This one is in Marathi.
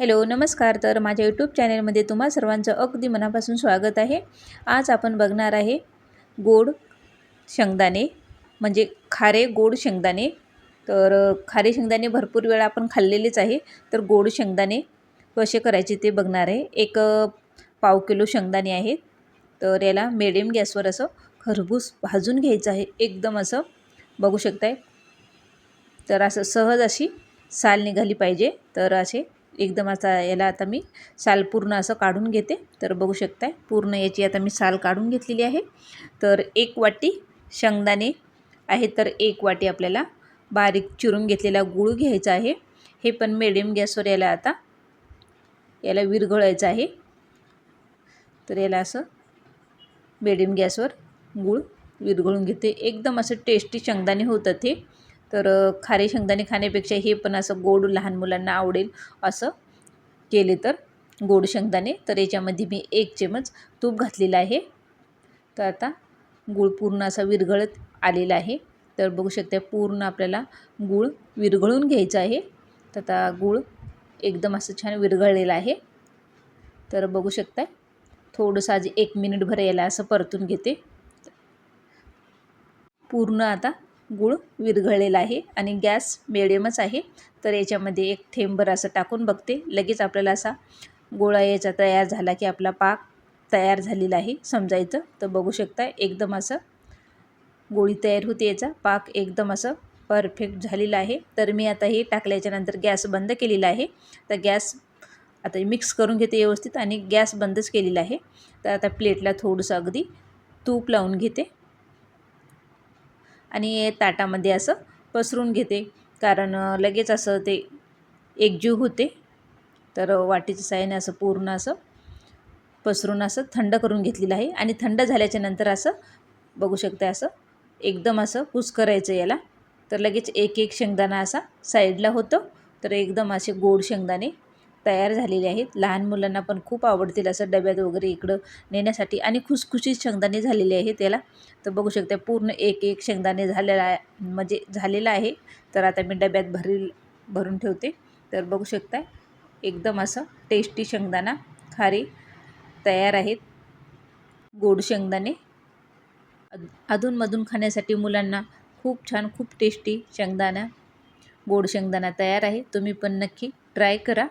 हॅलो नमस्कार. तर माझ्या यूट्यूब चॅनलमध्ये तुम्हा सर्वांचं अगदी मनापासून स्वागत आहे. आज आपण बघणार आहे गोड शेंगदाणे म्हणजे खारे गोड शेंगदाणे. तर खारे शेंगदाणे भरपूर वेळा आपण खाल्लेलेच आहे. तर गोड शेंगदाणे कसे करायचे ते बघणार आहे. एक पाव किलो शेंगदाणे आहेत. तर याला मिडियम गॅसवर असं खरबूस भाजून घ्यायचं आहे. एकदम असं बघू शकताय. तर असं सहज अशी साल निघाली पाहिजे. तर असे एकदम असा याला आता मी साल पूर्ण असं काढून घेते. तर बघू शकताय पूर्ण याची आता मी साल काढून घेतलेली आहे. तर एक वाटी शेंगदाणे आहे तर एक वाटी आपल्याला बारीक चिरून घेतलेला गूळ घ्यायचा आहे. हे पण मिडियम गॅसवर याला आता याला विरघळायचं आहे. तर याला असं मिडियम गॅसवर गूळ विरघळून घेते. एकदम असं टेस्टी शेंगदाणे होतं ते तर खारे शेंगदाणे खाण्यापेक्षा हे पण असं गोड लहान मुलांना आवडेल असं केले तर गोड शेंगदाणे. तर याच्यामध्ये मी एक चमच तूप घातलेलं आहे. तर आता गूळ पूर्ण असा विरघळत आलेला आहे. तर बघू शकता पूर्ण आपल्याला गूळ विरघळून घ्यायचं आहे. तर आता गूळ एकदम असं छान विरघळलेलं आहे. तर बघू शकताय थोडंसं आज एक मिनिटभर याला असं परतून घेते. पूर्ण आता गूळ विरघळलेला आहे आणि गॅस मिडियमच आहे. तर याच्यामध्ये एक थेंबर असं टाकून बघते. लगेच आपल्याला असा गोळा याचा तयार झाला की आपला पाक तयार झालेला आहे. समजायचं तर बघू शकता एकदम असं गोळी तयार होते याचा. पाक एकदम असं परफेक्ट झालेला आहे. तर मी आता हे टाकल्याच्यानंतर गॅस बंद केलेला आहे. तर गॅस आता मिक्स करून घेते व्यवस्थित आणि गॅस बंदच केलेला आहे. तर आता प्लेटला थोडंसं अगदी तूप लावून घेते. आणि ताटामध्ये असं पसरून घेते. कारण लगेच असं ते एकजीव होते. तर वाटीच्या साह्याने असं पूर्ण असं पसरून असं थंड करून घेतलेलं आहे. आणि थंड झाल्याच्यानंतर असं बघू शकता असं एकदम असं कुस करायचं याला. तर लगेच एक एक शेंगदाणा असा साईडला होतं. तर एकदम असे गोड शेंगदाणे तयार झालेले आहेत. लहान मुलांना पण खूप आवडतील असं डब्यात वगैरे इकडं नेण्यासाठी आणि खुसखुशीत शेंगदाणे झालेले आहेत त्याला. तर बघू शकता पूर्ण एक एक शेंगदाणे झालेला आहे म्हणजे झालेला आहे. तर आता मी डब्यात भरील भरून ठेवते. तर बघू शकता एकदम असं टेस्टी शेंगदाणा खारी तयार आहेत. गोड शेंगदाणे. अधूनमधून खाण्यासाठी मुलांना खूप छान खूप टेस्टी शेंगदाणा गोड शेंगदाणा तयार आहे. तुम्ही पण नक्की ट्राय करा.